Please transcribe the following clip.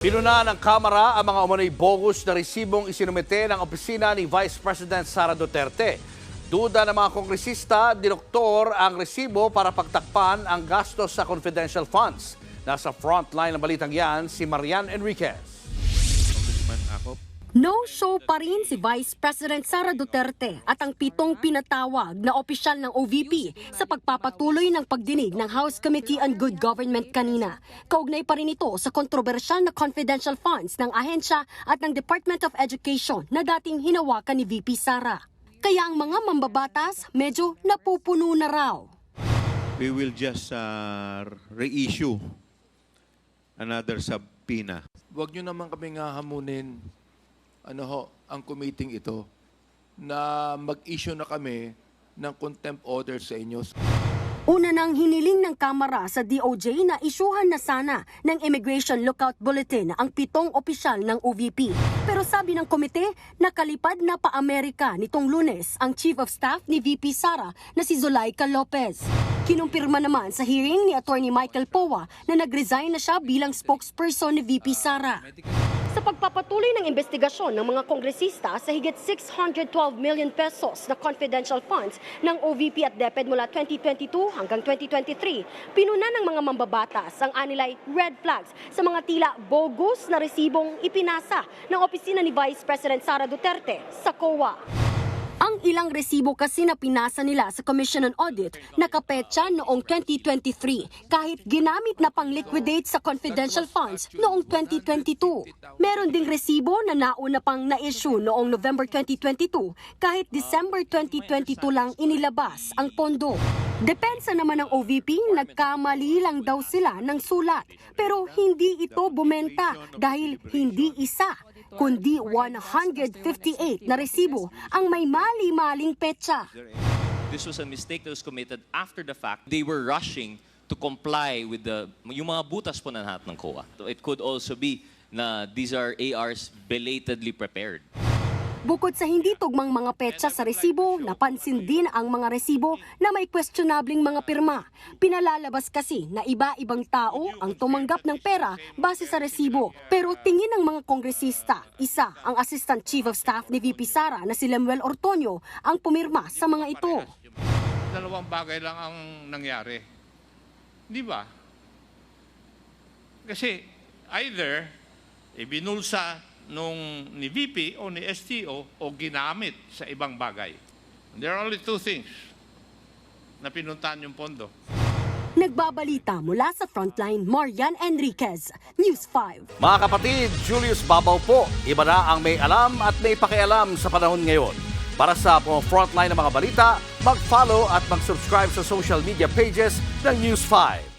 Pinuna ng Kamara ang mga umano'y bogus na resibong isinumite ng opisina ni Vice President Sara Duterte. Duda ng mga kongresista, dinoktor ang resibo para pagtakpan ang gastos sa confidential funds. Nasa frontline ng balitang yan si Marian Enriquez. No-show pa rin si Vice President Sara Duterte at ang pitong pinatawag na opisyal ng OVP sa pagpapatuloy ng pagdinig ng House Committee on Good Government kanina. Kaugnay pa rin ito sa kontrobersyal na confidential funds ng ahensya at ng Department of Education na dating hinawakan ni VP Sara. Kaya ang mga mambabatas medyo napupuno na raw. We will just uh, reissue another subpoena. Huwag nyo naman kami nga hamunin ano ho, ang committee ito na mag-issue na kami ng contempt order sa inyo. Una nang hiniling ng Kamara sa DOJ na isyuhan na sana ng Immigration Lookout Bulletin ang pitong opisyal ng OVP. Pero sabi ng komite, nakalipad na pa Amerika nitong lunes ang Chief of Staff ni VP Sara na si Zulaika Lopez. Kinumpirma naman sa hearing ni Attorney Michael Powa na nag-resign na siya bilang spokesperson ni VP Sara. Sa pagpapatuloy ng investigasyon ng mga kongresista sa higit 612 million pesos na confidential funds ng OVP at DepEd mula 2022 hanggang 2023, pinuna ng mga mambabatas ang anilay red flags sa mga tila bogus na resibong ipinasa ng opisina ni Vice President Sara Duterte sa COA. Ang ilang resibo kasi na pinasa nila sa Commission on Audit nakapetsa noong 2023 kahit ginamit na pang liquidate sa confidential funds noong 2022. Meron ding resibo na nauna pang na-issue noong November 2022 kahit December 2022 lang inilabas ang pondo. Depensa naman ng OVP, nagkamali lang daw sila ng sulat pero hindi ito bumenta dahil hindi isa kundi 158 na resibo ang may mali-maling petsa. This was a mistake that was committed after the fact. They were rushing to comply with the yung mga butas po na lahat ng COA. It could also be na these are ARs belatedly prepared. Bukod sa hindi tugmang mga petsa sa resibo, napansin din ang mga resibo na may questionabling mga pirma. Pinalalabas kasi na iba-ibang tao ang tumanggap ng pera base sa resibo. Pero tingin ng mga kongresista, isa ang Assistant Chief of Staff ni VP Sara na si Lemuel Ortonio ang pumirma sa mga ito. dalawang bagay lang ang nangyari. Di ba? Kasi either ibinulsa nung ni VP o ni STO o ginamit sa ibang bagay. There are only two things na pinuntahan yung pondo. Nagbabalita mula sa Frontline, Marian Enriquez, News 5. Mga kapatid, Julius Babaw po. Iba na ang may alam at may pakialam sa panahon ngayon. Para sa mga frontline ng mga balita, mag-follow at mag-subscribe sa social media pages ng News 5.